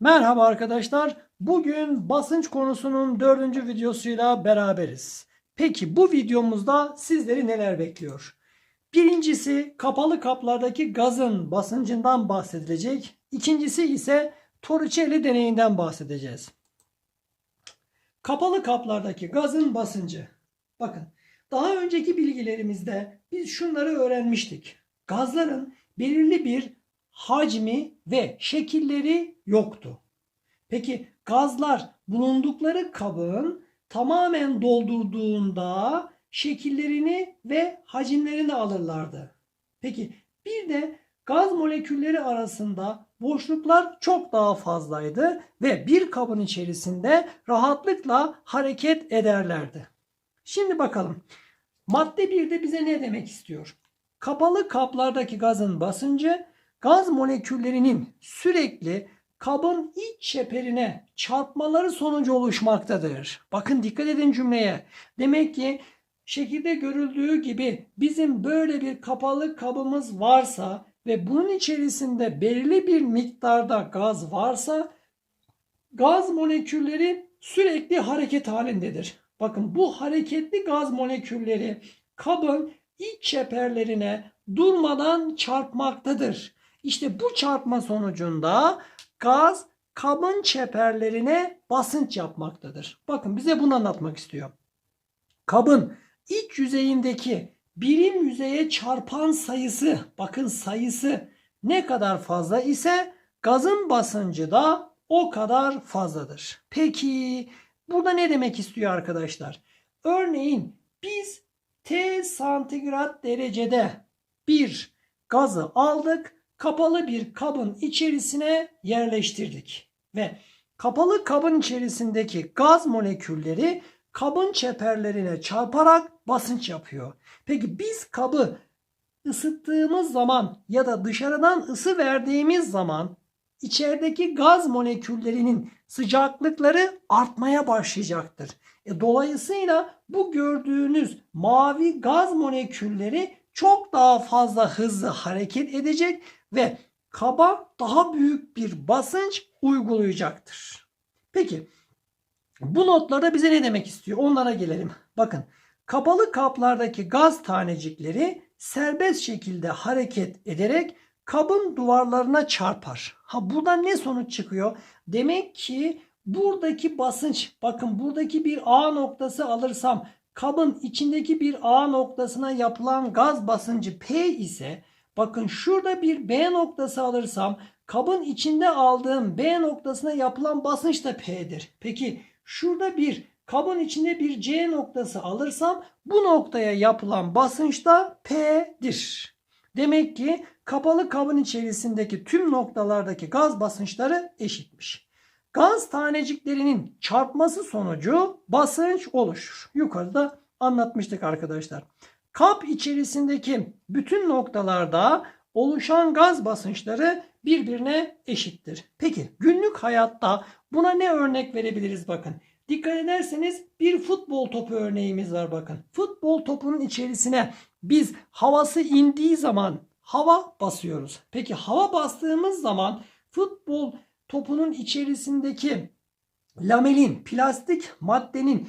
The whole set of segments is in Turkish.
Merhaba arkadaşlar. Bugün basınç konusunun dördüncü videosuyla beraberiz. Peki bu videomuzda sizleri neler bekliyor? Birincisi kapalı kaplardaki gazın basıncından bahsedilecek. İkincisi ise Torricelli deneyinden bahsedeceğiz. Kapalı kaplardaki gazın basıncı. Bakın daha önceki bilgilerimizde biz şunları öğrenmiştik. Gazların belirli bir hacmi ve şekilleri yoktu. Peki gazlar bulundukları kabın tamamen doldurduğunda şekillerini ve hacimlerini alırlardı. Peki bir de gaz molekülleri arasında boşluklar çok daha fazlaydı ve bir kabın içerisinde rahatlıkla hareket ederlerdi. Şimdi bakalım. Madde 1'de bize ne demek istiyor? Kapalı kaplardaki gazın basıncı gaz moleküllerinin sürekli kabın iç çeperine çarpmaları sonucu oluşmaktadır. Bakın dikkat edin cümleye. Demek ki şekilde görüldüğü gibi bizim böyle bir kapalı kabımız varsa ve bunun içerisinde belirli bir miktarda gaz varsa gaz molekülleri sürekli hareket halindedir. Bakın bu hareketli gaz molekülleri kabın iç çeperlerine durmadan çarpmaktadır. İşte bu çarpma sonucunda gaz kabın çeperlerine basınç yapmaktadır. Bakın bize bunu anlatmak istiyor. Kabın iç yüzeyindeki birim yüzeye çarpan sayısı, bakın sayısı ne kadar fazla ise gazın basıncı da o kadar fazladır. Peki burada ne demek istiyor arkadaşlar? Örneğin biz T santigrat derecede bir gazı aldık, kapalı bir kabın içerisine yerleştirdik ve kapalı kabın içerisindeki gaz molekülleri kabın çeperlerine çarparak basınç yapıyor. Peki biz kabı ısıttığımız zaman ya da dışarıdan ısı verdiğimiz zaman içerideki gaz moleküllerinin sıcaklıkları artmaya başlayacaktır. E, dolayısıyla bu gördüğünüz mavi gaz molekülleri çok daha fazla hızlı hareket edecek ve kaba daha büyük bir basınç uygulayacaktır. Peki bu notlarda bize ne demek istiyor? Onlara gelelim. Bakın kapalı kaplardaki gaz tanecikleri serbest şekilde hareket ederek kabın duvarlarına çarpar. Ha buradan ne sonuç çıkıyor? Demek ki buradaki basınç bakın buradaki bir A noktası alırsam kabın içindeki bir A noktasına yapılan gaz basıncı P ise bakın şurada bir B noktası alırsam kabın içinde aldığım B noktasına yapılan basınç da P'dir. Peki şurada bir kabın içinde bir C noktası alırsam bu noktaya yapılan basınç da P'dir. Demek ki kapalı kabın içerisindeki tüm noktalardaki gaz basınçları eşitmiş. Gaz taneciklerinin çarpması sonucu basınç oluşur. Yukarıda anlatmıştık arkadaşlar. Kap içerisindeki bütün noktalarda oluşan gaz basınçları birbirine eşittir. Peki günlük hayatta buna ne örnek verebiliriz bakın. Dikkat ederseniz bir futbol topu örneğimiz var bakın. Futbol topunun içerisine biz havası indiği zaman hava basıyoruz. Peki hava bastığımız zaman futbol topunun içerisindeki lamelin, plastik maddenin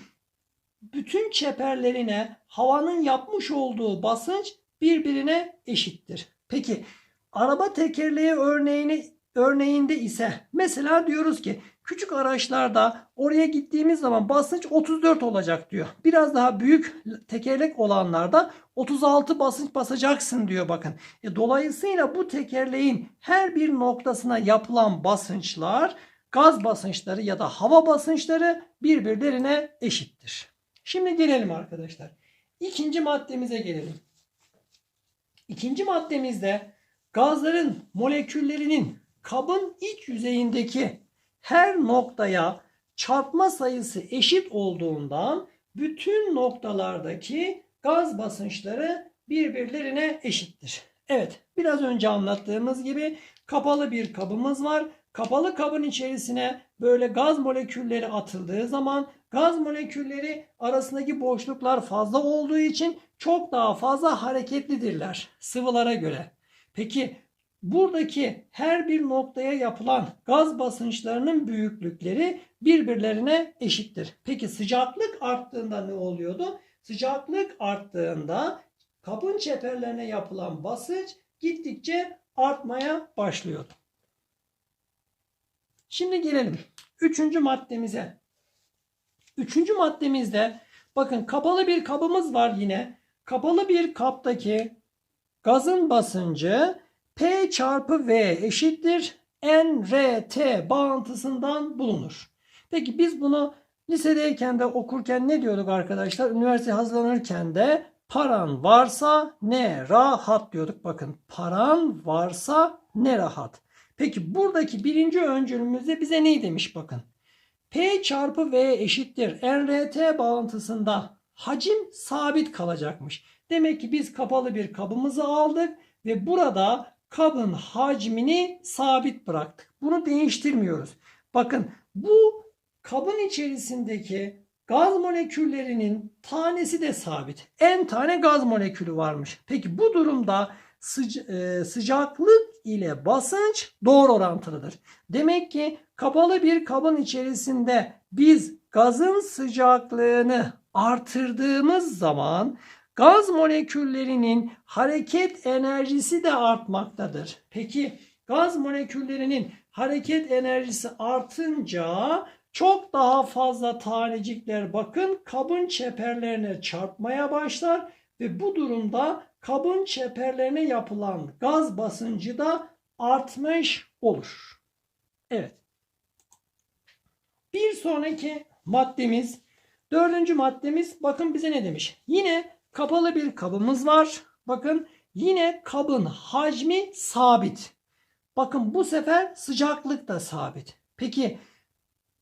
bütün çeperlerine havanın yapmış olduğu basınç birbirine eşittir. Peki araba tekerleği örneğini örneğinde ise mesela diyoruz ki küçük araçlarda oraya gittiğimiz zaman basınç 34 olacak diyor. Biraz daha büyük tekerlek olanlarda 36 basınç basacaksın diyor bakın. E, dolayısıyla bu tekerleğin her bir noktasına yapılan basınçlar gaz basınçları ya da hava basınçları birbirlerine eşittir. Şimdi gelelim arkadaşlar. İkinci maddemize gelelim. İkinci maddemizde gazların moleküllerinin kabın iç yüzeyindeki her noktaya çarpma sayısı eşit olduğundan bütün noktalardaki gaz basınçları birbirlerine eşittir. Evet, biraz önce anlattığımız gibi kapalı bir kabımız var. Kapalı kabın içerisine böyle gaz molekülleri atıldığı zaman gaz molekülleri arasındaki boşluklar fazla olduğu için çok daha fazla hareketlidirler sıvılara göre. Peki buradaki her bir noktaya yapılan gaz basınçlarının büyüklükleri birbirlerine eşittir. Peki sıcaklık arttığında ne oluyordu? Sıcaklık arttığında kabın çeperlerine yapılan basınç gittikçe artmaya başlıyordu. Şimdi gelelim üçüncü maddemize. Üçüncü maddemizde bakın kapalı bir kabımız var yine. Kapalı bir kaptaki gazın basıncı P çarpı V eşittir NRT bağıntısından bulunur. Peki biz bunu lisedeyken de okurken ne diyorduk arkadaşlar? Üniversite hazırlanırken de paran varsa ne rahat diyorduk. Bakın paran varsa ne rahat. Peki buradaki birinci öncülümüzde bize ne demiş bakın. P çarpı V eşittir NRT bağıntısında hacim sabit kalacakmış. Demek ki biz kapalı bir kabımızı aldık ve burada kabın hacmini sabit bıraktık. Bunu değiştirmiyoruz. Bakın bu kabın içerisindeki gaz moleküllerinin tanesi de sabit. En tane gaz molekülü varmış. Peki bu durumda sıca- e, sıcaklık ile basınç doğru orantılıdır. Demek ki kapalı bir kabın içerisinde biz gazın sıcaklığını artırdığımız zaman gaz moleküllerinin hareket enerjisi de artmaktadır. Peki gaz moleküllerinin hareket enerjisi artınca çok daha fazla tanecikler bakın kabın çeperlerine çarpmaya başlar ve bu durumda kabın çeperlerine yapılan gaz basıncı da artmış olur. Evet. Bir sonraki maddemiz, dördüncü maddemiz bakın bize ne demiş? Yine kapalı bir kabımız var. Bakın yine kabın hacmi sabit. Bakın bu sefer sıcaklık da sabit. Peki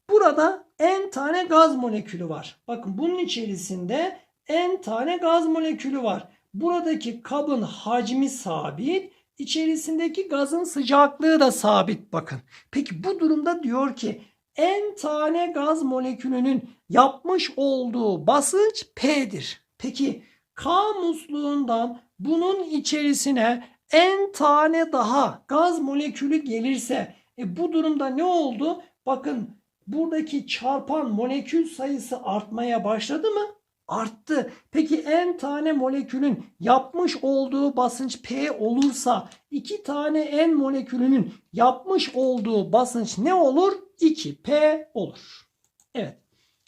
burada n tane gaz molekülü var. Bakın bunun içerisinde n tane gaz molekülü var. Buradaki kabın hacmi sabit, içerisindeki gazın sıcaklığı da sabit bakın. Peki bu durumda diyor ki n tane gaz molekülünün yapmış olduğu basınç P'dir. Peki K musluğundan bunun içerisine n tane daha gaz molekülü gelirse e bu durumda ne oldu? Bakın buradaki çarpan molekül sayısı artmaya başladı mı? Arttı. Peki n tane molekülün yapmış olduğu basınç P olursa iki tane n molekülünün yapmış olduğu basınç ne olur? 2P olur. Evet.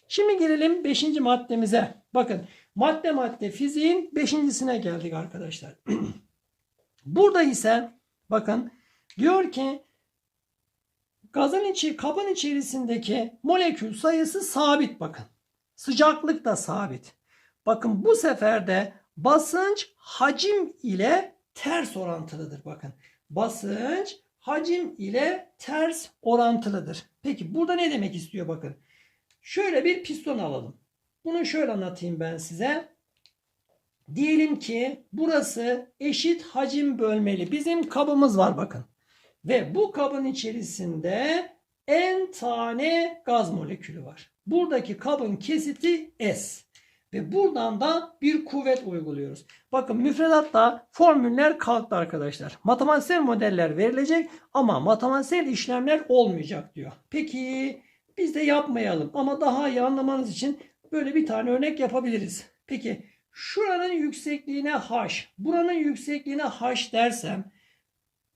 Şimdi gelelim 5. maddemize. Bakın madde madde fiziğin 5.sine geldik arkadaşlar. Burada ise bakın diyor ki gazın içi kabın içerisindeki molekül sayısı sabit bakın. Sıcaklık da sabit. Bakın bu sefer de basınç hacim ile ters orantılıdır bakın. Basınç hacim ile ters orantılıdır. Peki burada ne demek istiyor bakın. Şöyle bir piston alalım. Bunu şöyle anlatayım ben size. Diyelim ki burası eşit hacim bölmeli bizim kabımız var bakın. Ve bu kabın içerisinde n tane gaz molekülü var. Buradaki kabın kesiti S. Ve buradan da bir kuvvet uyguluyoruz. Bakın müfredatta formüller kalktı arkadaşlar. Matematiksel modeller verilecek ama matematiksel işlemler olmayacak diyor. Peki biz de yapmayalım ama daha iyi anlamanız için böyle bir tane örnek yapabiliriz. Peki şuranın yüksekliğine h, buranın yüksekliğine h dersem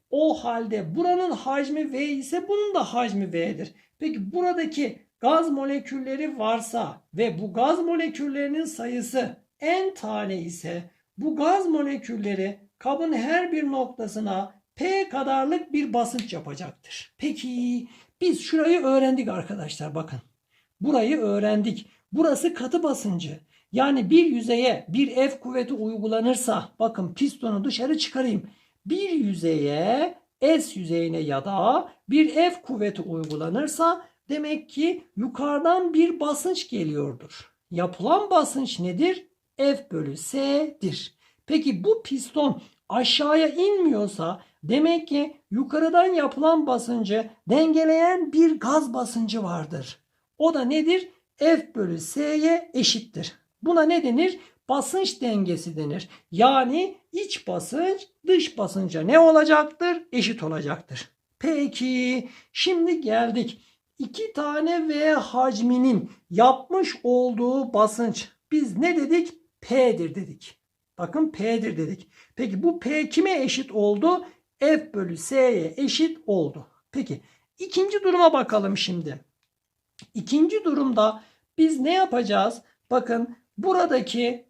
o halde buranın hacmi V ise bunun da hacmi V'dir. Peki buradaki gaz molekülleri varsa ve bu gaz moleküllerinin sayısı n tane ise bu gaz molekülleri kabın her bir noktasına P kadarlık bir basınç yapacaktır. Peki biz şurayı öğrendik arkadaşlar bakın. Burayı öğrendik. Burası katı basıncı. Yani bir yüzeye bir F kuvveti uygulanırsa bakın pistonu dışarı çıkarayım. Bir yüzeye S yüzeyine ya da bir F kuvveti uygulanırsa demek ki yukarıdan bir basınç geliyordur. Yapılan basınç nedir? F bölü S'dir. Peki bu piston aşağıya inmiyorsa demek ki yukarıdan yapılan basıncı dengeleyen bir gaz basıncı vardır. O da nedir? F bölü S'ye eşittir. Buna ne denir? basınç dengesi denir. Yani iç basınç dış basınca ne olacaktır? Eşit olacaktır. Peki şimdi geldik. İki tane V hacminin yapmış olduğu basınç biz ne dedik? P'dir dedik. Bakın P'dir dedik. Peki bu P kime eşit oldu? F bölü S'ye eşit oldu. Peki ikinci duruma bakalım şimdi. İkinci durumda biz ne yapacağız? Bakın buradaki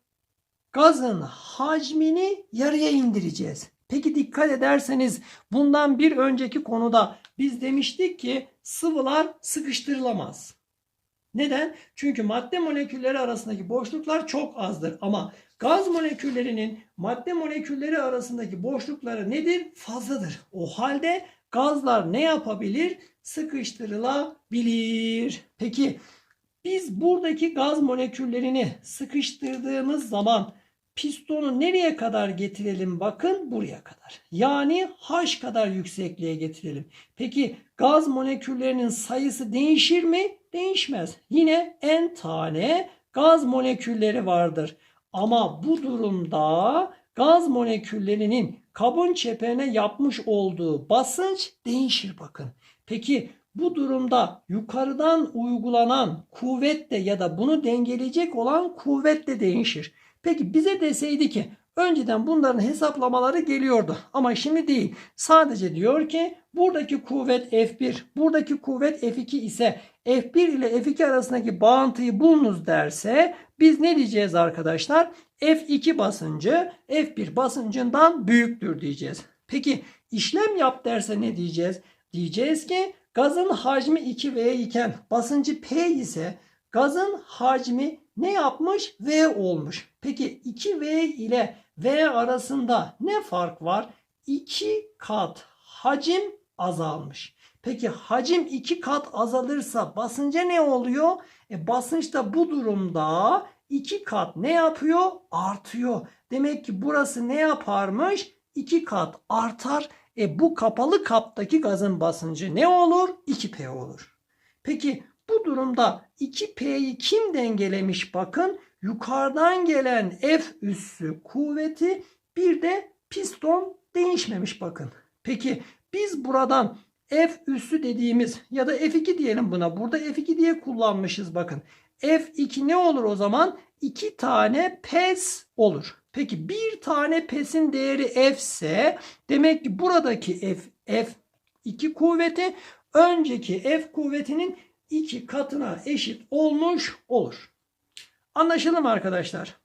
gazın hacmini yarıya indireceğiz. Peki dikkat ederseniz bundan bir önceki konuda biz demiştik ki sıvılar sıkıştırılamaz. Neden? Çünkü madde molekülleri arasındaki boşluklar çok azdır ama gaz moleküllerinin madde molekülleri arasındaki boşlukları nedir? Fazladır. O halde gazlar ne yapabilir? Sıkıştırılabilir. Peki biz buradaki gaz moleküllerini sıkıştırdığımız zaman pistonu nereye kadar getirelim? Bakın buraya kadar. Yani H kadar yüksekliğe getirelim. Peki gaz moleküllerinin sayısı değişir mi? Değişmez. Yine n tane gaz molekülleri vardır. Ama bu durumda gaz moleküllerinin kabın çeperine yapmış olduğu basınç değişir bakın. Peki bu durumda yukarıdan uygulanan kuvvet de ya da bunu dengeleyecek olan kuvvet de değişir. Peki bize deseydi ki önceden bunların hesaplamaları geliyordu ama şimdi değil. Sadece diyor ki buradaki kuvvet F1, buradaki kuvvet F2 ise F1 ile F2 arasındaki bağıntıyı bulunuz derse biz ne diyeceğiz arkadaşlar? F2 basıncı F1 basıncından büyüktür diyeceğiz. Peki işlem yap derse ne diyeceğiz? Diyeceğiz ki gazın hacmi 2V iken basıncı P ise gazın hacmi ne yapmış? V olmuş. Peki 2V ile V arasında ne fark var? 2 kat hacim azalmış. Peki hacim 2 kat azalırsa basınca ne oluyor? E basınç da bu durumda 2 kat ne yapıyor? Artıyor. Demek ki burası ne yaparmış? 2 kat artar. E bu kapalı kaptaki gazın basıncı ne olur? 2P olur. Peki bu durumda 2P'yi kim dengelemiş? Bakın yukarıdan gelen F üssü kuvveti bir de piston değişmemiş bakın. Peki biz buradan F üssü dediğimiz ya da F2 diyelim buna. Burada F2 diye kullanmışız bakın. F2 ne olur o zaman? 2 tane pes olur. Peki bir tane pesin değeri F ise demek ki buradaki F, F2 kuvveti önceki F kuvvetinin iki katına eşit olmuş olur. Anlaşıldı mı arkadaşlar?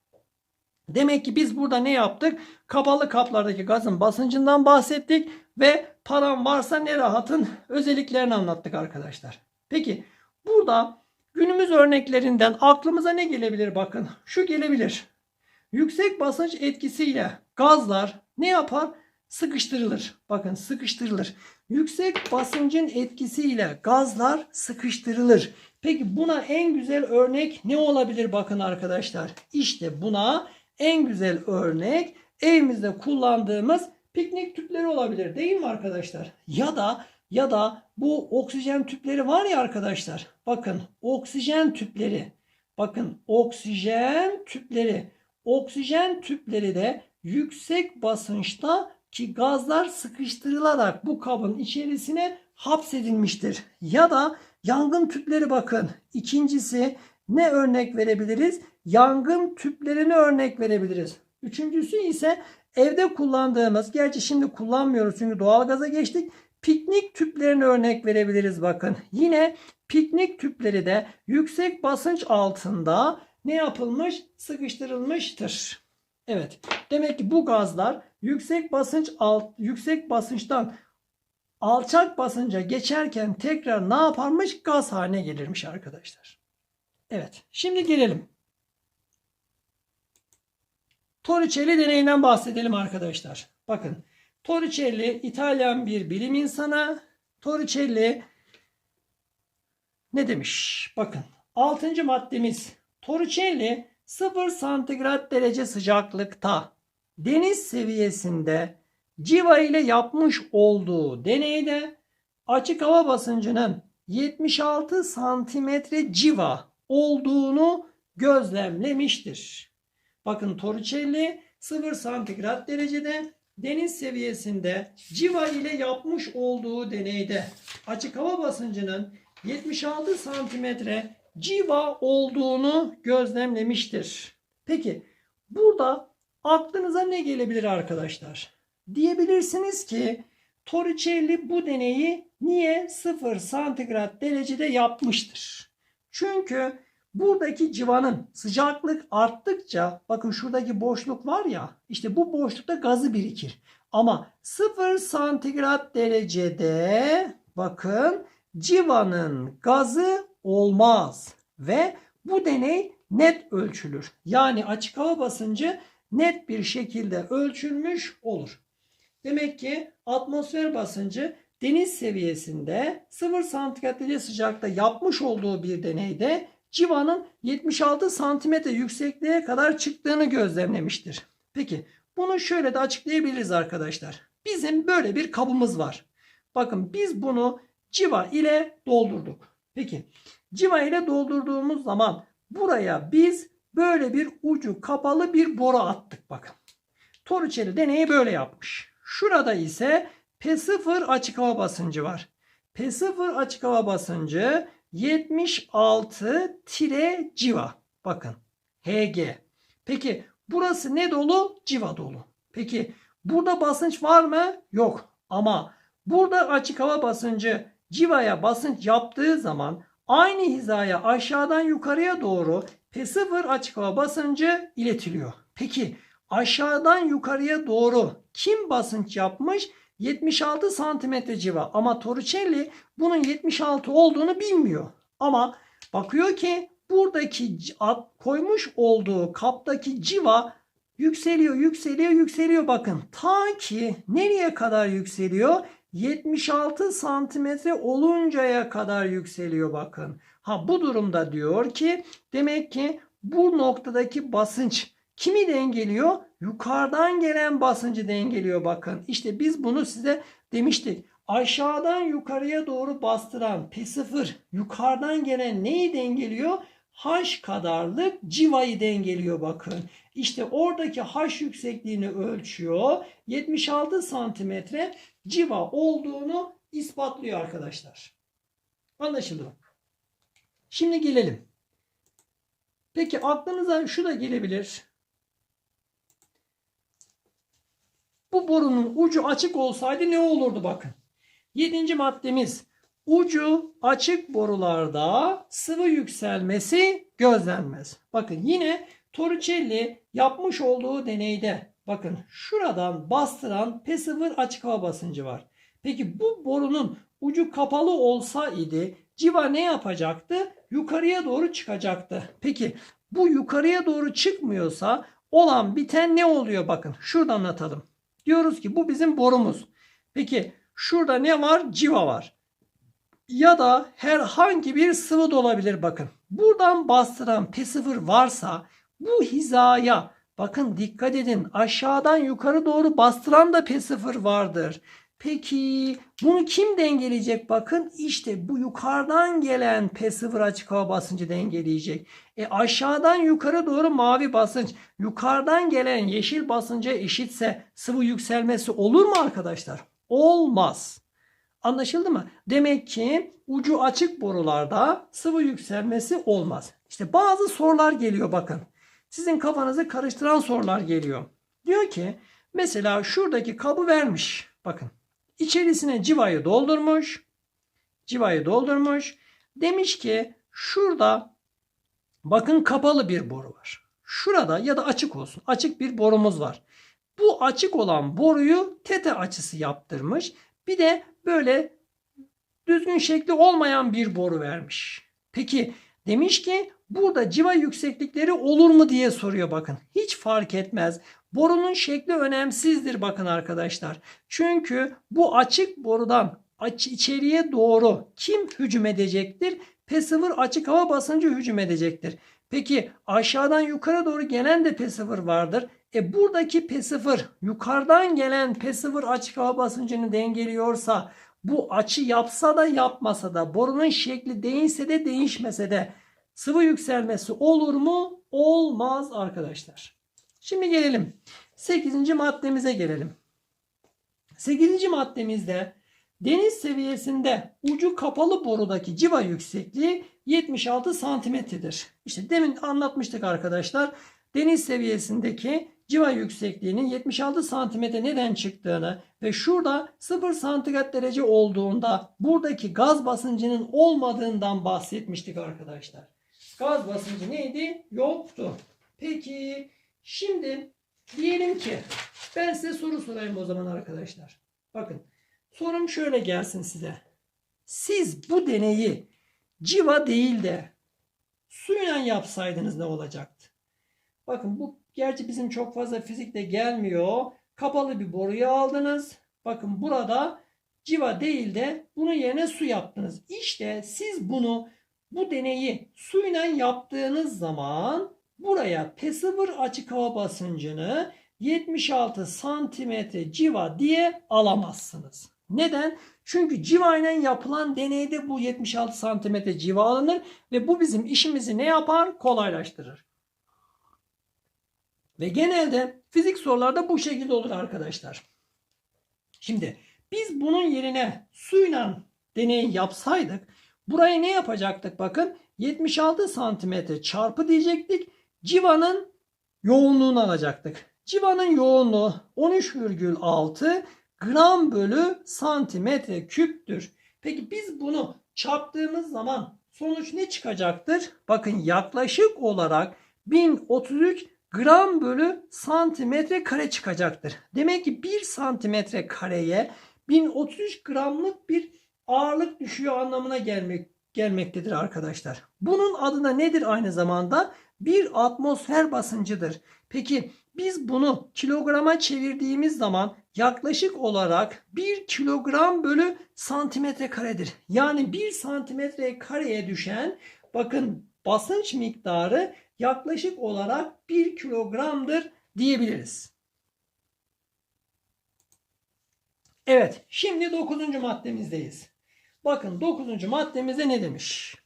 Demek ki biz burada ne yaptık? Kapalı kaplardaki gazın basıncından bahsettik ve param varsa ne rahatın özelliklerini anlattık arkadaşlar. Peki burada günümüz örneklerinden aklımıza ne gelebilir bakın. Şu gelebilir. Yüksek basınç etkisiyle gazlar ne yapar? Sıkıştırılır. Bakın sıkıştırılır. Yüksek basıncın etkisiyle gazlar sıkıştırılır. Peki buna en güzel örnek ne olabilir bakın arkadaşlar. İşte buna en güzel örnek evimizde kullandığımız piknik tüpleri olabilir değil mi arkadaşlar? Ya da ya da bu oksijen tüpleri var ya arkadaşlar. Bakın oksijen tüpleri. Bakın oksijen tüpleri. Oksijen tüpleri de yüksek basınçta ki gazlar sıkıştırılarak bu kabın içerisine hapsedilmiştir. Ya da yangın tüpleri bakın. İkincisi ne örnek verebiliriz? Yangın tüplerini örnek verebiliriz. Üçüncüsü ise evde kullandığımız, gerçi şimdi kullanmıyoruz çünkü doğalgaza geçtik. Piknik tüplerini örnek verebiliriz bakın. Yine piknik tüpleri de yüksek basınç altında ne yapılmış? Sıkıştırılmıştır. Evet. Demek ki bu gazlar yüksek basınç alt yüksek basınçtan alçak basınca geçerken tekrar ne yaparmış? Gaz haline gelirmiş arkadaşlar. Evet. Şimdi gelelim. Torricelli deneyinden bahsedelim arkadaşlar. Bakın. Torricelli İtalyan bir bilim insanı. Torricelli ne demiş? Bakın. Altıncı maddemiz. Torricelli 0 santigrat derece sıcaklıkta deniz seviyesinde civa ile yapmış olduğu deneyde açık hava basıncının 76 santimetre civa olduğunu gözlemlemiştir. Bakın Torricelli 0 santigrat derecede deniz seviyesinde civa ile yapmış olduğu deneyde açık hava basıncının 76 santimetre civa olduğunu gözlemlemiştir. Peki burada aklınıza ne gelebilir arkadaşlar? Diyebilirsiniz ki Torricelli bu deneyi niye 0 santigrat derecede yapmıştır? Çünkü buradaki civanın sıcaklık arttıkça bakın şuradaki boşluk var ya işte bu boşlukta gazı birikir. Ama 0 santigrat derecede bakın civanın gazı olmaz ve bu deney net ölçülür. Yani açık hava basıncı net bir şekilde ölçülmüş olur. Demek ki atmosfer basıncı deniz seviyesinde 0 santigrat derece sıcakta yapmış olduğu bir deneyde civanın 76 santimetre yüksekliğe kadar çıktığını gözlemlemiştir. Peki bunu şöyle de açıklayabiliriz arkadaşlar. Bizim böyle bir kabımız var. Bakın biz bunu civa ile doldurduk. Peki civa ile doldurduğumuz zaman buraya biz böyle bir ucu kapalı bir boru attık bakın. Torricelli deneyi böyle yapmış. Şurada ise P0 açık hava basıncı var. P0 açık hava basıncı 76 tire civa. Bakın HG. Peki burası ne dolu? Civa dolu. Peki burada basınç var mı? Yok. Ama burada açık hava basıncı civaya basınç yaptığı zaman aynı hizaya aşağıdan yukarıya doğru P0 açık hava basıncı iletiliyor. Peki aşağıdan yukarıya doğru kim basınç yapmış? 76 santimetre civa ama Torricelli bunun 76 olduğunu bilmiyor. Ama bakıyor ki buradaki koymuş olduğu kaptaki civa yükseliyor, yükseliyor, yükseliyor. Bakın ta ki nereye kadar yükseliyor? 76 santimetre oluncaya kadar yükseliyor bakın. Ha bu durumda diyor ki demek ki bu noktadaki basınç kimi dengeliyor? Yukarıdan gelen basıncı dengeliyor bakın. İşte biz bunu size demiştik. Aşağıdan yukarıya doğru bastıran P0 yukarıdan gelen neyi dengeliyor? H kadarlık civayı dengeliyor bakın. İşte oradaki H yüksekliğini ölçüyor. 76 santimetre civa olduğunu ispatlıyor arkadaşlar. Anlaşıldı mı? Şimdi gelelim. Peki aklınıza şu da gelebilir. Bu borunun ucu açık olsaydı ne olurdu bakın. Yedinci maddemiz ucu açık borularda sıvı yükselmesi gözlenmez. Bakın yine Torricelli yapmış olduğu deneyde bakın şuradan bastıran P0 açık hava basıncı var. Peki bu borunun ucu kapalı olsaydı civa ne yapacaktı? Yukarıya doğru çıkacaktı. Peki bu yukarıya doğru çıkmıyorsa olan biten ne oluyor bakın şurada anlatalım. Diyoruz ki bu bizim borumuz. Peki şurada ne var? Civa var. Ya da herhangi bir sıvı da olabilir bakın. Buradan bastıran P0 varsa bu hizaya bakın dikkat edin aşağıdan yukarı doğru bastıran da P0 vardır. Peki bunu kim dengeleyecek? Bakın işte bu yukarıdan gelen P0 açık hava basıncı dengeleyecek. E aşağıdan yukarı doğru mavi basınç yukarıdan gelen yeşil basınca eşitse sıvı yükselmesi olur mu arkadaşlar? Olmaz. Anlaşıldı mı? Demek ki ucu açık borularda sıvı yükselmesi olmaz. İşte bazı sorular geliyor bakın. Sizin kafanızı karıştıran sorular geliyor. Diyor ki mesela şuradaki kabı vermiş. Bakın İçerisine civayı doldurmuş. Civayı doldurmuş. Demiş ki şurada bakın kapalı bir boru var. Şurada ya da açık olsun. Açık bir borumuz var. Bu açık olan boruyu tete açısı yaptırmış. Bir de böyle düzgün şekli olmayan bir boru vermiş. Peki demiş ki burada civa yükseklikleri olur mu diye soruyor bakın. Hiç fark etmez. Borunun şekli önemsizdir bakın arkadaşlar. Çünkü bu açık borudan aç içeriye doğru kim hücum edecektir? P0 açık hava basıncı hücum edecektir. Peki aşağıdan yukarı doğru gelen de P0 vardır. E buradaki P0 yukarıdan gelen P0 açık hava basıncını dengeliyorsa bu açı yapsa da yapmasa da borunun şekli değişse de değişmese de sıvı yükselmesi olur mu? Olmaz arkadaşlar. Şimdi gelelim. 8. maddemize gelelim. 8. maddemizde deniz seviyesinde ucu kapalı borudaki civa yüksekliği 76 santimetredir. İşte demin anlatmıştık arkadaşlar. Deniz seviyesindeki civa yüksekliğinin 76 santimetre neden çıktığını ve şurada 0 santigrat derece olduğunda buradaki gaz basıncının olmadığından bahsetmiştik arkadaşlar. Gaz basıncı neydi? Yoktu. Peki şimdi diyelim ki ben size soru sorayım o zaman arkadaşlar. Bakın sorum şöyle gelsin size. Siz bu deneyi civa değil de suyla yapsaydınız ne olacaktı? Bakın bu gerçi bizim çok fazla fizikte gelmiyor. Kapalı bir boruyu aldınız. Bakın burada civa değil de bunun yerine su yaptınız. İşte siz bunu bu deneyi suyla yaptığınız zaman buraya P0 açık hava basıncını 76 santimetre civa diye alamazsınız. Neden? Çünkü civa ile yapılan deneyde bu 76 santimetre civa alınır ve bu bizim işimizi ne yapar? Kolaylaştırır. Ve genelde fizik sorularda bu şekilde olur arkadaşlar. Şimdi biz bunun yerine suyla deney yapsaydık burayı ne yapacaktık bakın 76 santimetre çarpı diyecektik. Civanın yoğunluğunu alacaktık. Civanın yoğunluğu 13,6 gram bölü santimetre küptür. Peki biz bunu çarptığımız zaman sonuç ne çıkacaktır? Bakın yaklaşık olarak 1033 gram bölü santimetre kare çıkacaktır. Demek ki 1 santimetre kareye 1033 gramlık bir ağırlık düşüyor anlamına gelmek, gelmektedir arkadaşlar. Bunun adına nedir aynı zamanda? Bir atmosfer basıncıdır. Peki biz bunu kilograma çevirdiğimiz zaman yaklaşık olarak 1 kilogram bölü santimetre karedir. Yani 1 santimetre kareye düşen bakın basınç miktarı yaklaşık olarak 1 kilogramdır diyebiliriz. Evet şimdi 9. maddemizdeyiz. Bakın 9. maddemizde ne demiş?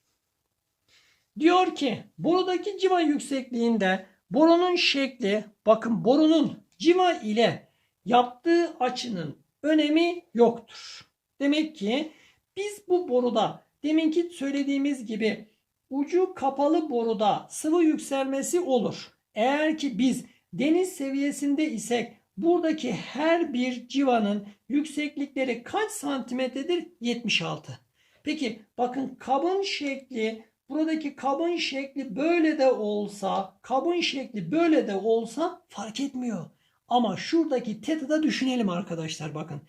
Diyor ki borudaki civa yüksekliğinde borunun şekli bakın borunun civa ile yaptığı açının önemi yoktur. Demek ki biz bu boruda deminki söylediğimiz gibi ucu kapalı boruda sıvı yükselmesi olur. Eğer ki biz deniz seviyesinde isek buradaki her bir civanın yükseklikleri kaç santimetredir? 76. Peki bakın kabın şekli buradaki kabın şekli böyle de olsa kabın şekli böyle de olsa fark etmiyor. Ama şuradaki teta'da düşünelim arkadaşlar bakın.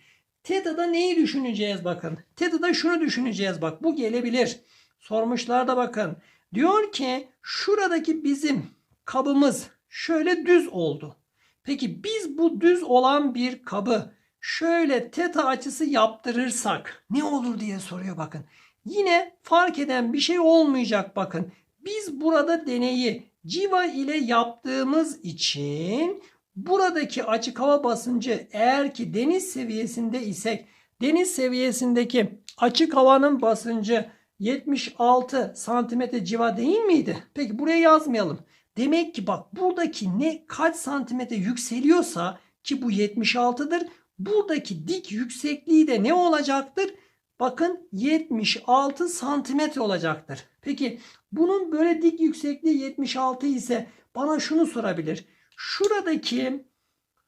Teta'da neyi düşüneceğiz bakın. Teta'da şunu düşüneceğiz bak bu gelebilir. Sormuşlarda bakın. Diyor ki şuradaki bizim kabımız şöyle düz oldu. Peki biz bu düz olan bir kabı şöyle teta açısı yaptırırsak ne olur diye soruyor bakın. Yine fark eden bir şey olmayacak bakın. Biz burada deneyi civa ile yaptığımız için buradaki açık hava basıncı eğer ki deniz seviyesinde isek deniz seviyesindeki açık havanın basıncı 76 santimetre civa değil miydi? Peki buraya yazmayalım. Demek ki bak buradaki ne kaç santimetre yükseliyorsa ki bu 76'dır. Buradaki dik yüksekliği de ne olacaktır? Bakın 76 santimetre olacaktır. Peki bunun böyle dik yüksekliği 76 ise bana şunu sorabilir. Şuradaki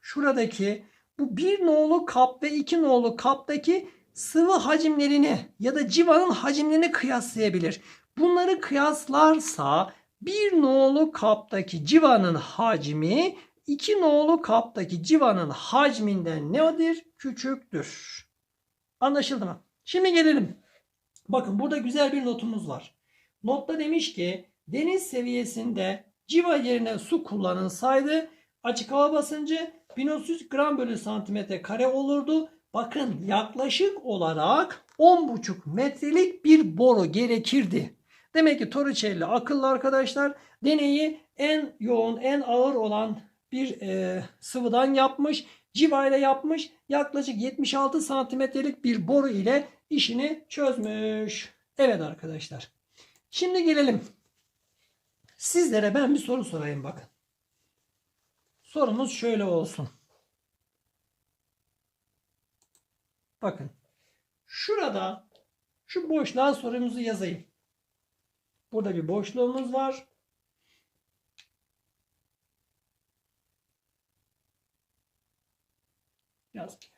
şuradaki bu bir nolu kap ve iki nolu kaptaki sıvı hacimlerini ya da civanın hacimlerini kıyaslayabilir. Bunları kıyaslarsa bir nolu kaptaki civanın hacmi iki nolu kaptaki civanın hacminden nedir? Küçüktür. Anlaşıldı mı? Şimdi gelelim. Bakın burada güzel bir notumuz var. Notta demiş ki deniz seviyesinde civa yerine su kullanılsaydı açık hava basıncı 1300 gram bölü santimetre kare olurdu. Bakın yaklaşık olarak 10,5 metrelik bir boru gerekirdi. Demek ki Torricelli akıllı arkadaşlar deneyi en yoğun en ağır olan bir e, sıvıdan yapmış. Civa ile yapmış. Yaklaşık 76 santimetrelik bir boru ile işini çözmüş. Evet arkadaşlar. Şimdi gelelim. Sizlere ben bir soru sorayım bakın. Sorumuz şöyle olsun. Bakın. Şurada şu boşluğa sorumuzu yazayım. Burada bir boşluğumuz var. Yaz.